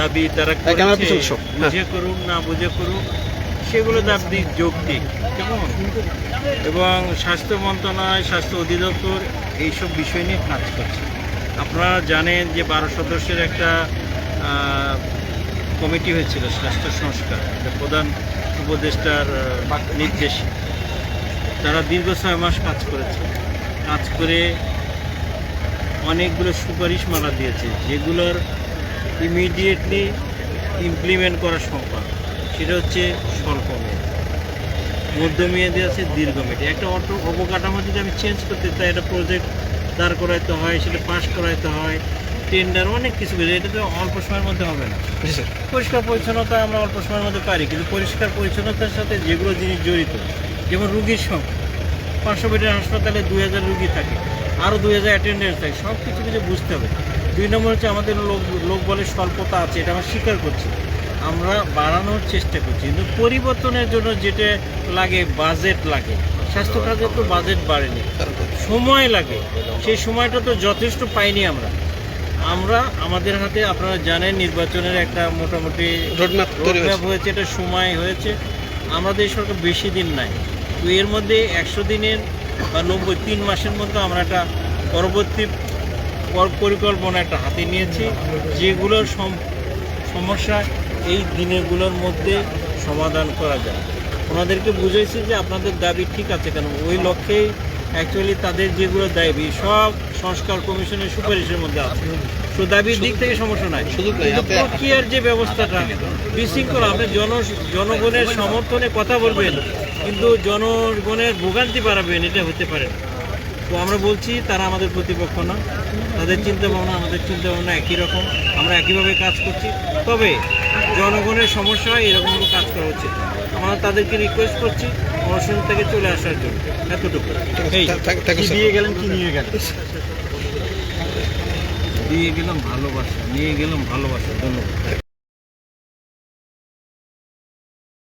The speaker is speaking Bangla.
দাবি তারা হ্যাঁ, করেছে। বুঝে করুক না বুঝে করুক সেগুলো দাবি যৌক্তিক কেমন? এবং স্বাস্থ্য মন্ত্রণালয় স্বাস্থ্য অধিদপ্তর এইসব বিষয় নিয়ে কাজ করছে। আপনারা জানেন যে বারো সদস্যের একটা কমিটি হয়েছিল স্বাস্থ্য সংস্কার প্রধান উপদেষ্টার নির্দেশে। তারা দীর্ঘ ছয় মাস কাজ করেছে। কাজ করে অনেকগুলো সুপারিশ মালা দিয়েছে যেগুলোর ইমিডিয়েটলি ইমপ্লিমেন্ট করা সম্ভব সেটা হচ্ছে স্বল্প মেয়াদ। মধ্যমেয়াদী আছে দীর্ঘমেয়াদী। একটা অটো অবকাঠামো যদি আমি চেঞ্জ করতে চাই একটা প্রজেক্ট দাঁড় করাইতে হয় সেটা পাস করাইতে হয় টেন্ডার অনেক কিছু করে এটা তো অল্প সময়ের মধ্যে হবে না। পরিষ্কার পরিচ্ছন্নতা আমরা অল্প সময়ের মধ্যে পারি কিন্তু পরিষ্কার পরিচ্ছন্নতার সাথে যেগুলো জিনিস জড়িত যেমন রুগীর সংখ্যা পাঁচশো বেডের হাসপাতালে দুই হাজার রুগী থাকে আরও দুই হাজার অ্যাটেন্ডেন্স থাকে সব কিছু কিছু বুঝতে হবে। দুই নম্বর হচ্ছে আমাদের লোক লোক বলে স্বল্পতা আছে এটা আমরা স্বীকার করছি। আমরা বাড়ানোর চেষ্টা করছি কিন্তু পরিবর্তনের জন্য যেটা লাগে বাজেট লাগে। স্বাস্থ্য খাতে তো বাজেট বাড়েনি সময় লাগে। সেই সময়টা তো যথেষ্ট পাইনি আমরা। আমরা আমাদের হাতে আপনারা জানেন নির্বাচনের একটা মোটামুটি রোডম্যাপ হয়েছে। এটা সময় হয়েছে। আমাদের সরকার বেশি দিন নাই। তো এর মধ্যে একশো দিনের বা নব্বই তিন মাসের মধ্যে আমরা একটা পরবর্তী পর- পরিকল্পনা একটা হাতে নিয়েছি। যেগুলোর সম- সমস্যা এই দিনেরগুলোর মধ্যে সমাধান করা যায়। ওনাদেরকে বুঝেছি যে আপনাদের দাবি ঠিক আছে কেন? ওই লক্ষ্যেই অ্যাকচুয়ালি তাদের যেগুলো দাবি সব সংস্কার কমিশনের সুপারিশের মধ্যে আছে। তো দাবির দিক থেকে সমস্যা নাই। শুধু প্রক্রিয়ার যে ব্যবস্থাটা বিশৃঙ্খলা আপনি জন জনগণের সমর্থনে কথা বলবেন কিন্তু জনগণের ভোগান্তি বাড়াবেন এটা হতে পারে না। তো আমরা বলছি তারা আমাদের প্রতিপক্ষ না। তাদের চিন্তা ভাবনা আমাদের চিন্তা ভাবনা একই রকম। আমরা একইভাবে কাজ করছি। তবে জনগণের সমস্যা হয় এরকম কোনো কাজ করা উচিত। আমরা তাদেরকে রিকোয়েস্ট করছি অনশন থেকে চলে আসার জন্য। এতটুকু। এই দিয়ে গেলেন কি নিয়ে গেলেন? দিয়ে গেলাম ভালোবাসা নিয়ে গেলাম ভালোবাসা ধন্যবাদ।